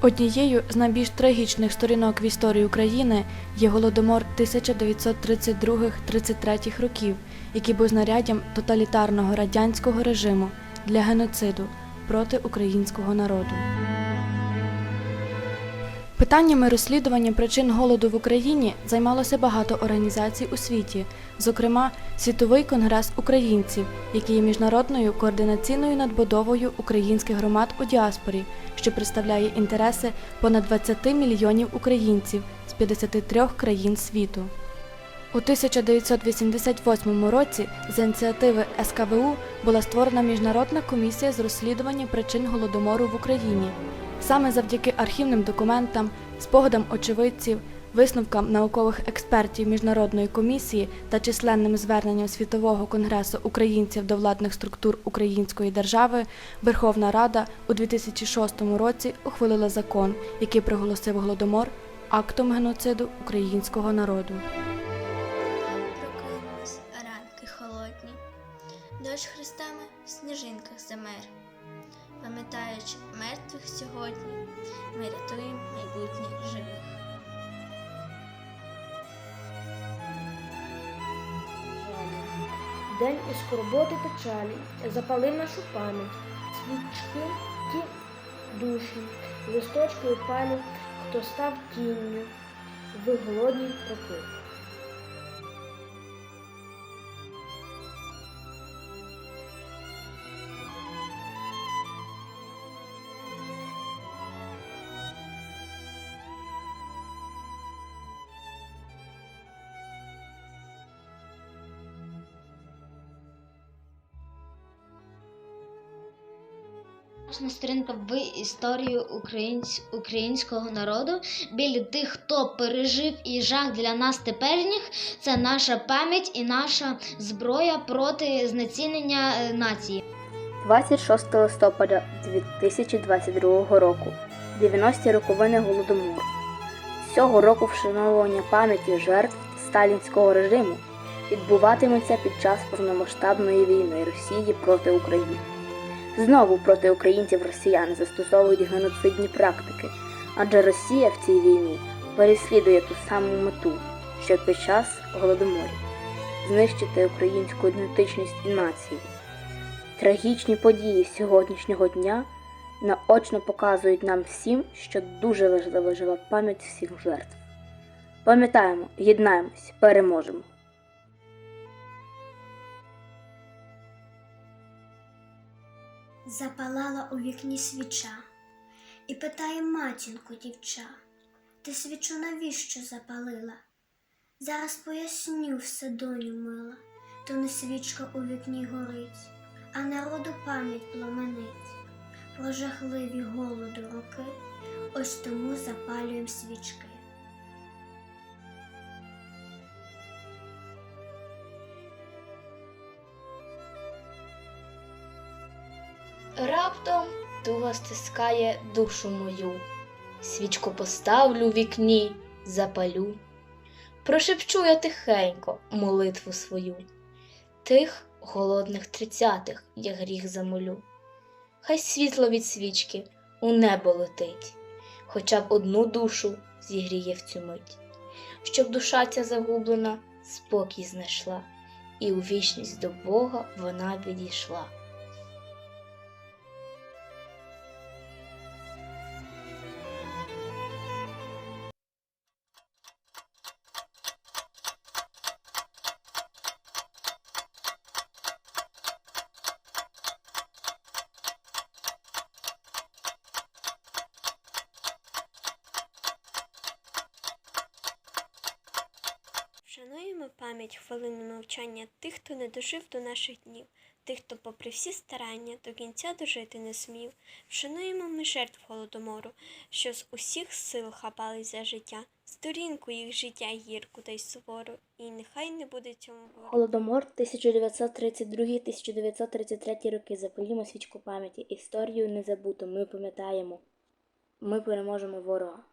Однією з найбільш трагічних сторінок в історії України є голодомор 1932-33 років, який був знаряддям тоталітарного радянського режиму для геноциду проти українського народу. Питаннями розслідування причин голоду в Україні займалося багато організацій у світі, зокрема Світовий конгрес українців, який є міжнародною координаційною надбудовою українських громад у діаспорі, що представляє інтереси понад 20 мільйонів українців з 53 країн світу. У 1988 році з ініціативи СКВУ була створена міжнародна комісія з розслідування причин голодомору в Україні. Саме завдяки архівним документам, спогадам очевидців, висновкам наукових експертів міжнародної комісії та численним зверненням Світового конгресу українців до владних структур Української держави, Верховна Рада у 2006 році ухвалила закон, який проголосив голодомор актом геноциду українського народу. Дощ хрестами в сніжинках замер. Пам'ятаючи мертвих сьогодні, ми рятуємо майбутнє живих. День із скорботи печалі запалив нашу пам'ять, свічки ті душі, листочки упали, хто став тінню в голодні роки. Важна сторінка в історію українсь- українського народу. Біля тих, хто пережив і жах для нас теперішніх, це наша пам'ять і наша зброя проти знецінення е, нації. 26 листопада 2022 року 90-ті роковини Голодомору. Цього року вшановування пам'яті жертв сталінського режиму відбуватиметься під час повномасштабної війни Росії проти України. Знову проти українців росіяни застосовують геноцидні практики, адже Росія в цій війні переслідує ту саму мету, що під час голодоморів знищити українську ідентичність і націю. Трагічні події сьогоднішнього дня наочно показують нам всім, що дуже важлива жива пам'ять всіх жертв. Пам'ятаємо, єднаємось, переможемо. Запалала у вікні свіча і питає матінку дівча, ти свічу навіщо запалила? Зараз поясню все доню мила, то не свічка у вікні горить, а народу пам'ять пламенить. Про жахливі голоду роки, ось тому запалюєм свічки. Раптом туга стискає душу мою. Свічку поставлю в вікні, запалю. Прошепчу я тихенько молитву свою. Тих голодних тридцятих я гріх замолю. Хай світло від свічки у небо летить, хоча б одну душу зігріє в цю мить, щоб душа ця загублена спокій знайшла, і у вічність до Бога вона відійшла. Вшануємо пам'ять хвилиною мовчання тих, хто не дожив до наших днів, тих, хто, попри всі старання, до кінця дожити не змів. Вшануємо ми жертв голодомору, що з усіх сил хапались за життя, сторінку їх життя гірку та й сувору, і нехай не буде цьому ворогу. Голодомор 1932-1933 роки. Запалімо свічку пам'яті. Історію не забуто. Ми пам'ятаємо. Ми переможемо ворога.